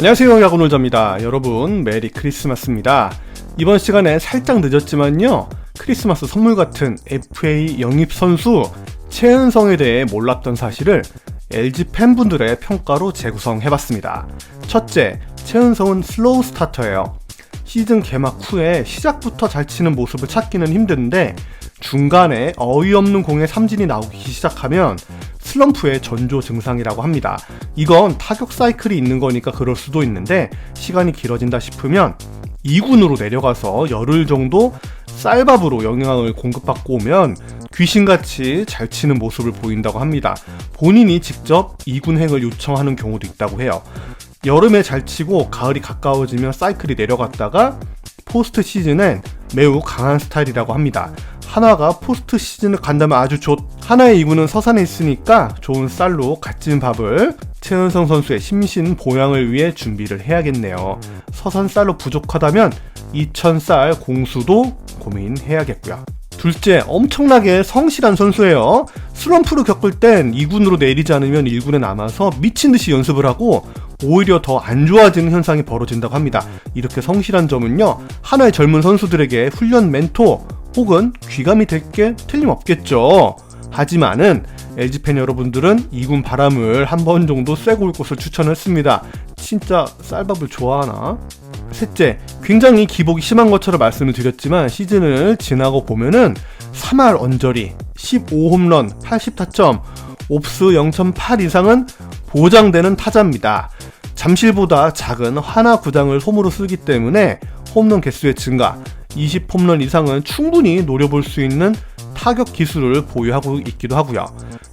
안녕하세요. 야구놀자입니다. 여러분 메리 크리스마스입니다. 이번 시간에 살짝 늦었지만요. 크리스마스 선물 같은 FA 영입 선수 최은성에 대해 몰랐던 사실을 LG 팬분들의 평가로 재구성해봤습니다. 첫째 최은성은 슬로우 스타터예요. 시즌 개막 후에 시작부터 잘 치는 모습을 찾기는 힘든데 중간에 어이없는 공에 삼진이 나오기 시작하면 슬럼프의 전조 증상이라고 합니다. 이건 타격 사이클이 있는 거니까 그럴 수도 있는데 시간이 길어진다 싶으면 2군으로 내려가서 열흘 정도 쌀밥으로 영향을 공급받고 오면 귀신같이 잘 치는 모습을 보인다고 합니다. 본인이 직접 2군 행을 요청하는 경우도 있다고 해요. 여름에 잘 치고 가을이 가까워지면 사이클이 내려갔다가 포스트 시즌엔 매우 강한 스타일이라고 합니다. 하나가 포스트 시즌을 간다면 아주 좋. 하나의 이구는 서산에 있으니까 좋은 쌀로 갓진 밥을 최은성 선수의 심신 보양을 위해 준비를 해야겠네요. 서산 쌀로 부족하다면 이천 쌀 공수도 고민해야겠고요. 둘째, 엄청나게 성실한 선수예요. 슬럼프를 겪을 땐 2군으로 내리지 않으면 1군에 남아서 미친 듯이 연습을 하고 오히려 더 안 좋아지는 현상이 벌어진다고 합니다. 이렇게 성실한 점은요, 하나의 젊은 선수들에게 훈련 멘토 혹은 귀감이 될 게 틀림없겠죠. 하지만은 LG팬 여러분들은 2군 바람을 한 번 정도 쐬고 올 것을 추천했습니다. 진짜 쌀밥을 좋아하나? 셋째, 굉장히 기복이 심한 것처럼 말씀을 드렸지만 시즌을 지나고 보면은 3할 언저리, 15홈런, 80타점, 옵스 0.8 이상은 보장되는 타자입니다. 잠실보다 작은 하나 구장을 홈으로 쓰기 때문에 홈런 개수의 증가, 20홈런 이상은 충분히 노려볼 수 있는 타격 기술을 보유하고 있기도 하고요.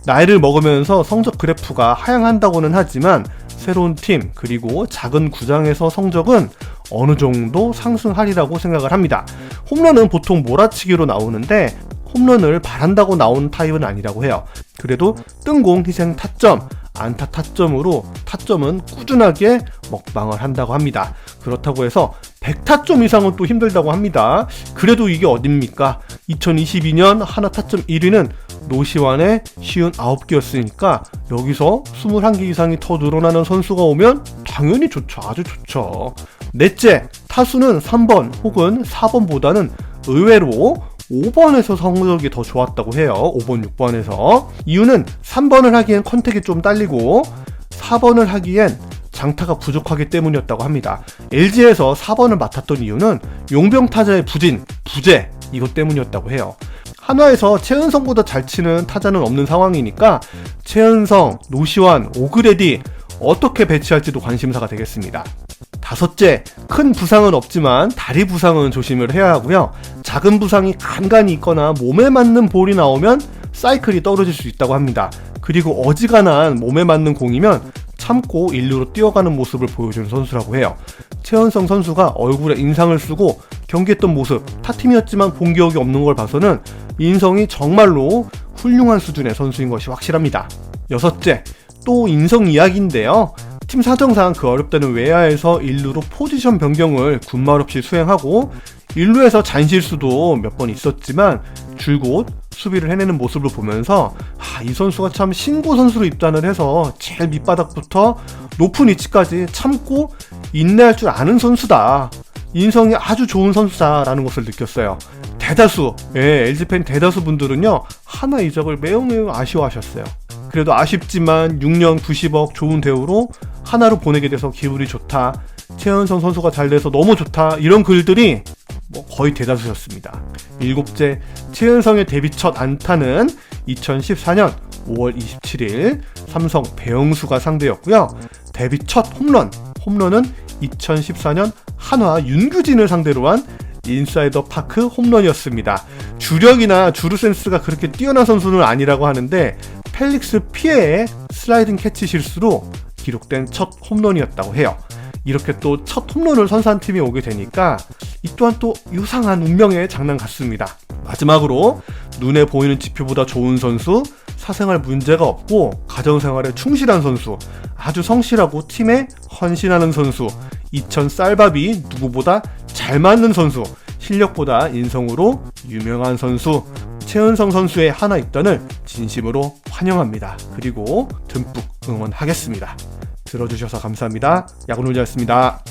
나이를 먹으면서 성적 그래프가 하향한다고는 하지만 새로운 팀 그리고 작은 구장에서 성적은 어느 정도 상승하리라고 생각을 합니다. 홈런은 보통 몰아치기로 나오는데 홈런을 바란다고 나온 타입은 아니라고 해요. 그래도 뜬공 희생 타점, 안타 타점으로 타점은 꾸준하게 먹방을 한다고 합니다. 그렇다고 해서 100타점 이상은 또 힘들다고 합니다. 그래도 이게 어딥니까? 2022년 하나 타점 1위는 노시환의 쉬운 9개였으니까 여기서 21개 이상이 더 늘어나는 선수가 오면 당연히 좋죠. 아주 좋죠. 넷째, 타수는 3번 혹은 4번보다는 의외로 5번에서 성적이 더 좋았다고 해요. 5번, 6번에서. 이유는 3번을 하기엔 컨택이 좀 딸리고 4번을 하기엔 장타가 부족하기 때문이었다고 합니다. LG에서 4번을 맡았던 이유는 용병 타자의 부진, 부재 이것 때문이었다고 해요. 한화에서 최은성보다 잘 치는 타자는 없는 상황이니까 최은성, 노시환, 오그레디 어떻게 배치할지도 관심사가 되겠습니다. 다섯째, 큰 부상은 없지만 다리 부상은 조심을 해야 하고요. 작은 부상이 간간히 있거나 몸에 맞는 볼이 나오면 사이클이 떨어질 수 있다고 합니다. 그리고 어지간한 몸에 맞는 공이면 참고 인류로 뛰어가는 모습을 보여주는 선수라고 해요. 최현성 선수가 얼굴에 인상을 쓰고 경기했던 모습, 타팀이었지만 본 기억이 없는 걸 봐서는 인성이 정말로 훌륭한 수준의 선수인 것이 확실합니다. 여섯째, 또 인성 이야기인데요. 팀 사정상 그 어렵다는 외야에서 일루로 포지션 변경을 군말 없이 수행하고 일루에서 잔실수도 몇 번 있었지만 줄곧 수비를 해내는 모습을 보면서 아, 이 선수가 참 신고 선수로 입단을 해서 제일 밑바닥부터 높은 위치까지 참고 인내할 줄 아는 선수다. 인성이 아주 좋은 선수다라는 것을 느꼈어요. 대다수, 예, LG팬 대다수 분들은요, 하나 이적을 매우 매우 아쉬워하셨어요. 그래도 아쉽지만 6년 90억 좋은 대우로 하나로 보내게 돼서 기분이 좋다. 최현성 선수가 잘 돼서 너무 좋다. 이런 글들이 뭐 거의 대다수였습니다. 일곱째, 최은성의 데뷔 첫 안타는 2014년 5월 27일 삼성 배영수가 상대였고요. 데뷔 첫 홈런, 홈런은 2014년 한화 윤규진을 상대로 한 인사이더 파크 홈런이었습니다. 주력이나 주루 센스가 그렇게 뛰어난 선수는 아니라고 하는데 펠릭스 피에의 슬라이딩 캐치 실수로 기록된 첫 홈런이었다고 해요. 이렇게 또 첫 홈런을 선사한 팀이 오게 되니까 이 또한 또 유상한 운명의 장난 같습니다. 마지막으로 눈에 보이는 지표보다 좋은 선수, 사생활 문제가 없고 가정생활에 충실한 선수, 아주 성실하고 팀에 헌신하는 선수, 2000 쌀밥이 누구보다 잘 맞는 선수, 실력보다 인성으로 유명한 선수, 최은성 선수의 하나 입단을 진심으로 환영합니다. 그리고 듬뿍 응원하겠습니다. 들어주셔서 감사합니다. 야구놀자였습니다.